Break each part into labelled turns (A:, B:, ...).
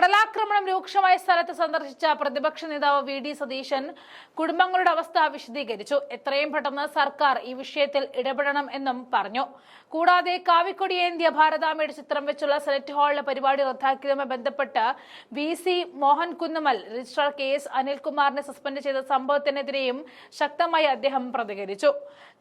A: കടലാക്രമണം രൂക്ഷമായ സ്ഥലത്ത് സന്ദർശിച്ച പ്രതിപക്ഷ നേതാവ് വി ഡി സതീശൻ കുടുംബങ്ങളുടെ അവസ്ഥ വിശദീകരിച്ചു. എത്രയും പെട്ടെന്ന് സർക്കാർ ഈ വിഷയത്തിൽ ഇടപെടണം എന്നും പറഞ്ഞു. കൂടാതെ കാവിക്കൊടിയേന്ത്യ ഭാരതാമയുടെ ചിത്രം വെച്ചുള്ള സെനറ്റ് ഹാളിലെ പരിപാടി റദ്ദാക്കിയതുമായി ബന്ധപ്പെട്ട് V C Mohan Kunnummal registrar K S അനിൽകുമാറിനെ suspend ചെയ്ത സംഭവത്തിനെതിരെയും ശക്തമായി അദ്ദേഹം പ്രതികരിച്ചു.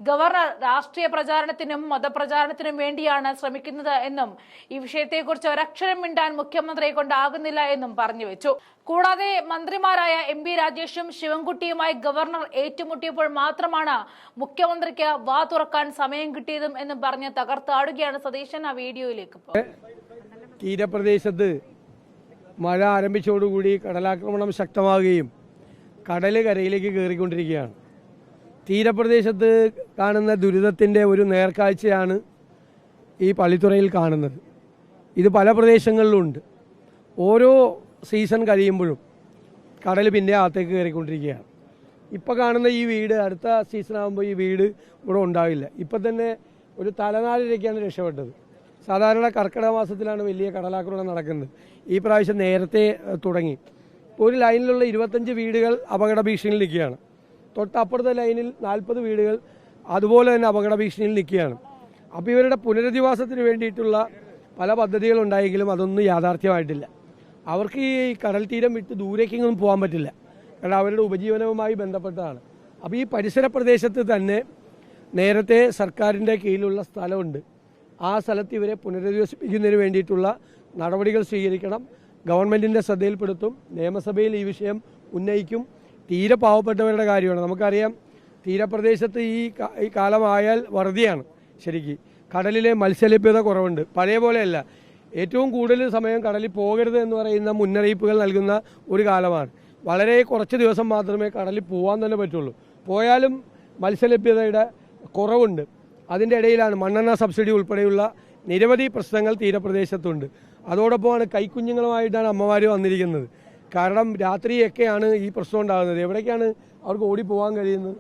A: ഗവർണർ രാഷ്ട്രീയ പ്രചാരണത്തിനും മതപ്രചാരണത്തിനും വേണ്ടിയാണ് ശ്രമിക്കുന്നത് എന്നും ഈ വിഷയത്തെക്കുറിച്ച് ഒരക്ഷരം മിണ്ടാൻ മുഖ്യമന്ത്രിയെ കൊണ്ടാകുന്നില്ല എന്നും പറഞ്ഞു വെച്ചു. കൂടാതെ മന്ത്രിമാരായ എം പി രാജേഷും ശിവൻകുട്ടിയുമായി ഗവർണർ ഏറ്റുമുട്ടിയപ്പോൾ മാത്രമാണ് മുഖ്യമന്ത്രിക്ക് വാ തുറക്കാൻ സമയം കിട്ടിയതും എന്നും പറഞ്ഞ് തകർത്താടുകയാണ് സതീശൻ ആ വീഡിയോയിലേക്ക്
B: തീരപ്രദേശത്ത് മഴ ആരംഭിച്ചതോടുകൂടി കടലാക്രമണം ശക്തമാവുകയും കടൽ കരയിലേക്ക് കയറിക്കൊണ്ടിരിക്കുകയാണ്. തീരപ്രദേശത്ത് കാണുന്ന ദുരിതത്തിന്റെ ഒരു നേർക്കാഴ്ചയാണ് ഈ പള്ളിത്തുറയിൽ കാണുന്നത്. ഇത് പല പ്രദേശങ്ങളിലുണ്ട് ഓരോ സീസൺ കഴിയുമ്പോഴും കടൽ പിന്നെ അകത്തേക്ക് കയറിക്കൊണ്ടിരിക്കുകയാണ്. ഇപ്പോൾ കാണുന്ന ഈ വീട് അടുത്ത സീസൺ ആകുമ്പോൾ ഈ വീട് ഇവിടെ ഉണ്ടാവില്ല. ഇപ്പം തന്നെ ഒരു തലനാടിലേക്കാണ് രക്ഷപ്പെട്ടത്. സാധാരണ കർക്കിടക മാസത്തിലാണ് വലിയ കടലാക്രമണം നടക്കുന്നത്. ഈ പ്രാവശ്യം നേരത്തെ തുടങ്ങി. ഒരു ലൈനിലുള്ള ഇരുപത്തഞ്ച് വീടുകൾ അപകട ഭീഷണിയിൽ നിൽക്കുകയാണ്. തൊട്ടപ്പുറത്തെ ലൈനിൽ നാൽപ്പത് വീടുകൾ അതുപോലെ തന്നെ അപകട ഭീഷണിയിൽ നിൽക്കുകയാണ്. അപ്പോൾ ഇവരുടെ പുനരധിവാസത്തിന് വേണ്ടിയിട്ടുള്ള പല പദ്ധതികളുണ്ടായെങ്കിലും അതൊന്നും യാഥാർത്ഥ്യമായിട്ടില്ല. അവർക്ക് ഈ കടൽ തീരം വിട്ട് ദൂരേക്കൊന്നും പോകാൻ പറ്റില്ല. കാരണം അവരുടെ ഉപജീവനവുമായി ബന്ധപ്പെട്ടതാണ്. അപ്പോൾ ഈ പരിസര പ്രദേശത്ത് തന്നെ നേരത്തെ സർക്കാരിന്റെ കീഴിലുള്ള സ്ഥലമുണ്ട്. ആ സ്ഥലത്ത് ഇവരെ പുനരധിവസിപ്പിക്കുന്നതിന് വേണ്ടിയിട്ടുള്ള നടപടികൾ സ്വീകരിക്കണം. ഗവൺമെന്റിന്റെ ശ്രദ്ധയിൽപ്പെടുത്തും. നിയമസഭയിൽ ഈ വിഷയം ഉന്നയിക്കും. തീരെ പാവപ്പെട്ടവരുടെ കാര്യമാണ്. നമുക്കറിയാം തീരപ്രദേശത്ത് ഈ ഈ കാലമായാൽ വറുതിയാണ് ശരിക്ക്. കടലിലെ മത്സ്യലഭ്യത കുറവുണ്ട്. പഴയ പോലെയല്ല. ഏറ്റവും കൂടുതൽ സമയം കടലിൽ പോകരുത് എന്ന് പറയുന്ന മുന്നറിയിപ്പുകൾ നൽകുന്ന ഒരു കാലമാണ്. വളരെ കുറച്ച് ദിവസം മാത്രമേ കടലിൽ പോകാൻ തന്നെ പറ്റുള്ളൂ. പോയാലും മത്സ്യലഭ്യതയുടെ കുറവുണ്ട്. അതിന്റെ ഇടയിലാണ് മണ്ണെണ്ണ സബ്സിഡി ഉൾപ്പെടെയുള്ള നിരവധി പ്രശ്നങ്ങൾ തീരപ്രദേശത്തുണ്ട്. അതോടൊപ്പമാണ് കൈക്കുഞ്ഞുങ്ങളുമായിട്ടാണ് അമ്മമാർ വന്നിരിക്കുന്നത്. കാരണം രാത്രിയൊക്കെയാണ് ഈ പ്രശ്നം ഉണ്ടാകുന്നത്. എവിടേക്കാണ് അവർക്ക് ഓടിപ്പോകാൻ കഴിയുന്നത്?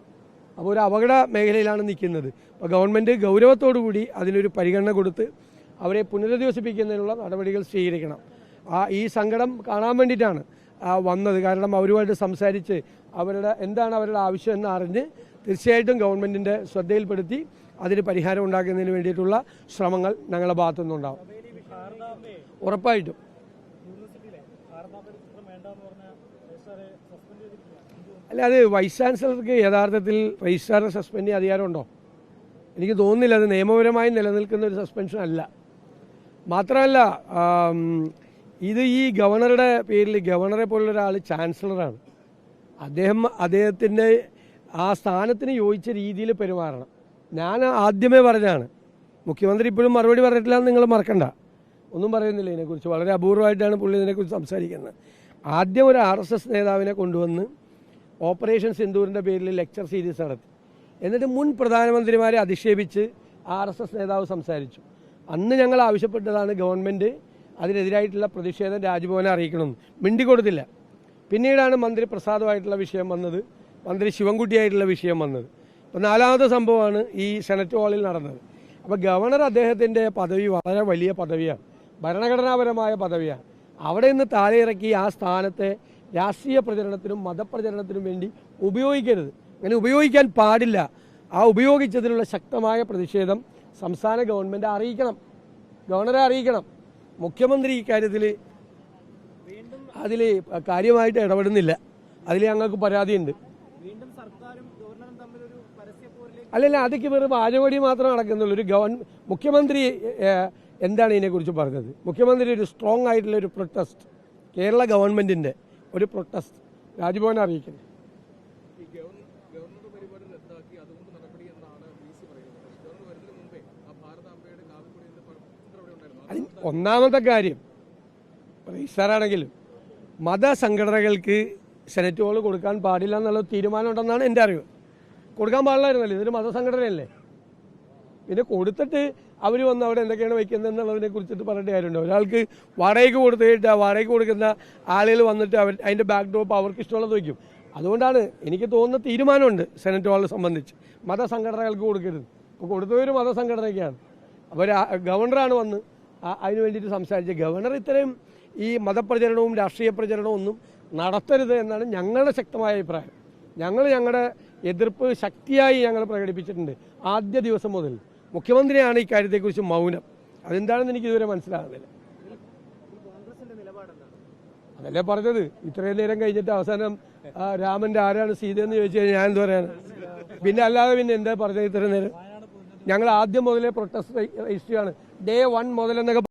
B: അപ്പോൾ ഒരു അപകട മേഖലയിലാണ് നിൽക്കുന്നത്. അപ്പോൾ ഗവൺമെന്റ് ഗൗരവത്തോടു കൂടി അതിനൊരു പരിഗണന കൊടുത്ത് അവരെ പുനരധിവസിപ്പിക്കുന്നതിനുള്ള നടപടികൾ സ്വീകരിക്കണം. ആ ഈ സങ്കടം കാണാൻ വേണ്ടിയിട്ടാണ് വന്നത്. കാരണം അവരുമായിട്ട് സംസാരിച്ച് അവരുടെ എന്താണ് അവരുടെ ആവശ്യം എന്ന് അറിഞ്ഞ് തീർച്ചയായിട്ടും ഗവൺമെന്റിന്റെ ശ്രദ്ധയിൽപ്പെടുത്തി അതിന് പരിഹാരം ഉണ്ടാക്കുന്നതിന് വേണ്ടിയിട്ടുള്ള ശ്രമങ്ങൾ ഞങ്ങളുടെ ഭാഗത്തു നിന്നുണ്ടാവും ഉറപ്പായിട്ടും. അല്ല അത് വൈസ് ചാൻസലർക്ക് യഥാർത്ഥത്തിൽ രജിസ്ട്രാറിനെ സസ്പെൻഡ് ചെയ്യാൻ അധികാരമുണ്ടോ? എനിക്ക് തോന്നുന്നില്ല അത് നിയമപരമായി നിലനിൽക്കുന്ന ഒരു സസ്പെൻഷൻ അല്ല. മാത്രമല്ല ഇത് ഈ ഗവർണറുടെ പേരിൽ ഗവർണറെ പോലുള്ള ഒരാൾ ചാൻസലറാണ്. അദ്ദേഹം അദ്ദേഹത്തിന്റെ ആ സ്ഥാനത്തിന് യോജിച്ച രീതിയിൽ പെരുമാറണം. ഞാൻ ആദ്യമേ പറഞ്ഞാണ് മുഖ്യമന്ത്രി ഇപ്പോഴും മറുപടി പറഞ്ഞിട്ടില്ല നിങ്ങൾ മറക്കണ്ട. ഒന്നും പറയുന്നില്ല ഇതിനെക്കുറിച്ച്. വളരെ അപൂർവമായിട്ടാണ് പുള്ളി ഇതിനെക്കുറിച്ച് സംസാരിക്കുന്നത്. ആദ്യം ഒരു ആർ എസ് എസ് നേതാവിനെ കൊണ്ടുവന്ന് ഓപ്പറേഷൻ സിന്ദൂറിന്റെ പേരിൽ ലെക്ചർ സീരീസ് നടത്തി. എന്നിട്ട് മുൻ പ്രധാനമന്ത്രിമാരെ അധിക്ഷേപിച്ച് ആർ എസ് എസ് നേതാവ് സംസാരിച്ചു. അന്ന് ഞങ്ങൾ ആവശ്യപ്പെട്ടതാണ് ഗവൺമെന്റ് അതിനെതിരായിട്ടുള്ള പ്രതിഷേധം രാജ്ഭവനെ അറിയിക്കണം. മിണ്ടി കൊടുത്തില്ല. പിന്നീടാണ് മന്ത്രി പ്രസാദമായിട്ടുള്ള വിഷയം വന്നത്. മന്ത്രി ശിവൻകുട്ടിയായിട്ടുള്ള വിഷയം വന്നത്. അപ്പോൾ നാലാമത്തെ സംഭവമാണ് ഈ സെനറ്റ് ഹാളിൽ നടന്നത്. അപ്പോൾ ഗവർണർ അദ്ദേഹത്തിന്റെ പദവി വളരെ വലിയ പദവിയാണ്. ഭരണഘടനാപരമായ പദവിയാണ്. അവിടെ നിന്ന് താഴെ ആ സ്ഥാനത്തെ രാഷ്ട്രീയ പ്രചരണത്തിനും മതപ്രചരണത്തിനും വേണ്ടി ഉപയോഗിക്കരുത്. അങ്ങനെ ഉപയോഗിക്കാൻ പാടില്ല. ആ ഉപയോഗിച്ചതിനുള്ള ശക്തമായ പ്രതിഷേധം സംസ്ഥാന ഗവൺമെന്റ് അറിയിക്കണം. ഗവർണറെ അറിയിക്കണം. മുഖ്യമന്ത്രി ഇക്കാര്യത്തിൽ അതിൽ കാര്യമായിട്ട് ഇടപെടുന്നില്ല. അതിൽ ഞങ്ങൾക്ക് പരാതിയുണ്ട്. അല്ലല്ല അതിക്ക് വെറും ആജോടി മാത്രം നടക്കുന്നുള്ളൂ. ഒരു ഗവൺ മുഖ്യമന്ത്രി എന്താണ് ഇതിനെക്കുറിച്ച് പറഞ്ഞത്? മുഖ്യമന്ത്രി ഒരു സ്ട്രോങ് ആയിട്ടുള്ള ഒരു പ്രൊട്ടസ്റ്റ് കേരള ഗവൺമെന്റിന്റെ ഒരു പ്രൊട്ടസ്റ്റ് രാജ്ഭവനെ അറിയിക്കുന്നത് ഒന്നാമത്തെ കാര്യം റീസാറാണെങ്കിലും മതസംഘടനകൾക്ക് സെനറ്റ് ഹോൾ കൊടുക്കാൻ പാടില്ല എന്നുള്ള തീരുമാനം ഉണ്ടെന്നാണ് എന്റെ അറിവ്. കൊടുക്കാൻ പാടില്ലായിരുന്നല്ലോ ഇതൊരു മതസംഘടനയല്ലേ? പിന്നെ കൊടുത്തിട്ട് അവർ വന്ന് അവിടെ എന്തൊക്കെയാണ് വയ്ക്കുന്നത് എന്നുള്ളതിനെ കുറിച്ചിട്ട് പറഞ്ഞിട്ട് കാര്യമുണ്ട്. ഒരാൾക്ക് വാടകയ്ക്ക് കൊടുത്തിട്ട് വാടകയ്ക്ക് കൊടുക്കുന്ന ആളുകൾ വന്നിട്ട് അവർ അതിന്റെ ബാക്ക് ഡ്രോപ്പ് അവർക്ക് ഇഷ്ടമുള്ളത് വയ്ക്കും. അതുകൊണ്ടാണ് എനിക്ക് തോന്നുന്ന തീരുമാനമുണ്ട് സെനറ്റ് ഹാളിനെ സംബന്ധിച്ച്. മതസംഘടനകൾക്ക് കൊടുക്കരുത്. ഇപ്പോൾ കൊടുത്തവർ മതസംഘടനയ്ക്കാണ്. അപ്പോൾ ഗവർണറാണ് വന്ന് അതിന് വേണ്ടിയിട്ട് സംസാരിച്ച ഗവർണർ ഇത്രയും ഈ മതപ്രചരണവും രാഷ്ട്രീയ പ്രചരണവും ഒന്നും നടത്തരുത് എന്നാണ് ഞങ്ങളുടെ ശക്തമായ അഭിപ്രായം. ഞങ്ങൾ ഞങ്ങളുടെ എതിർപ്പ് ശക്തിയായി ഞങ്ങൾ പ്രകടിപ്പിച്ചിട്ടുണ്ട് ആദ്യ ദിവസം മുതൽ. മുഖ്യമന്ത്രിയാണ് ഈ കാര്യത്തെക്കുറിച്ച് മൗനം. അതെന്താണെന്ന് എനിക്ക് ഇതുവരെ മനസ്സിലാകുന്നില്ല. അതല്ലേ പറഞ്ഞത്? ഇത്രയും നേരം കഴിഞ്ഞിട്ട് അവസാനം രാമന്റെ ആരാണ് സീത എന്ന് ചോദിച്ചു കഴിഞ്ഞാൽ ഞാൻ എന്ത് പറയാനാണ് പിന്നെ അല്ലാതെ പിന്നെ എന്താ പറഞ്ഞത് ഇത്രയും നേരം? ഞങ്ങൾ ആദ്യം മുതലേ പ്രൊട്ടസ്റ്റ് രജിസ്റ്റർ ഡേ വൺ മുതൽ എന്നൊക്കെ